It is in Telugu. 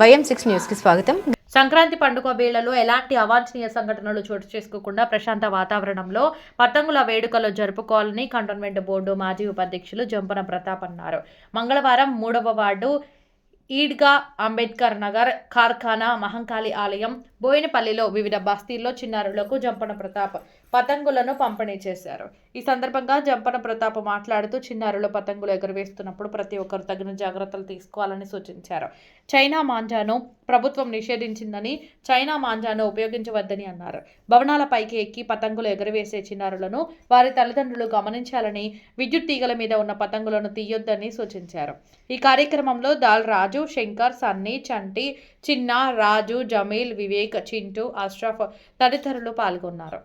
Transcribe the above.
వైఎం సిక్స్ న్యూస్కి స్వాగతం. సంక్రాంతి పండుగ వేళలో ఎలాంటి అవాంఛనీయ సంఘటనలు చోటు చేసుకోకుండా ప్రశాంత వాతావరణంలో పతంగుల వేడుకలు జరుపుకోవాలని కంటోన్మెంట్ బోర్డు మాజీ ఉపాధ్యక్షులు జంపన ప్రతాప్ అన్నారు. మంగళవారం మూడవ వార్డు ఈడ్గా అంబేద్కర్ నగర్ కార్ఖానా మహంకాళి ఆలయం బోయినపల్లిలో వివిధ బస్తీల్లో చిన్నారులకు జంపన ప్రతాప్ పతంగులను పంపిణీ చేశారు. ఈ సందర్భంగా జంపన ప్రతాప్ మాట్లాడుతూ చిన్నారులు పతంగులు ఎగురవేస్తున్నప్పుడు ప్రతి ఒక్కరు తగిన జాగ్రత్తలు తీసుకోవాలని సూచించారు. చైనా మాంజాను ప్రభుత్వం నిషేధించిందని చైనా మాంజాను ఉపయోగించవద్దని అన్నారు. భవనాలపైకి ఎక్కి పతంగులు ఎగరవేసే చిన్నారులను వారి తల్లిదండ్రులు గమనించాలని విద్యుత్ తీగల మీద ఉన్న పతంగులను తీయొద్దని సూచించారు. ఈ కార్యక్రమంలో దాల్ రాజు శంకర్ సన్నీ చంటి చిన్న రాజు జమీల్ వివేక్ చింటూ అష్రఫ్ తదితరులు పాల్గొన్నారు.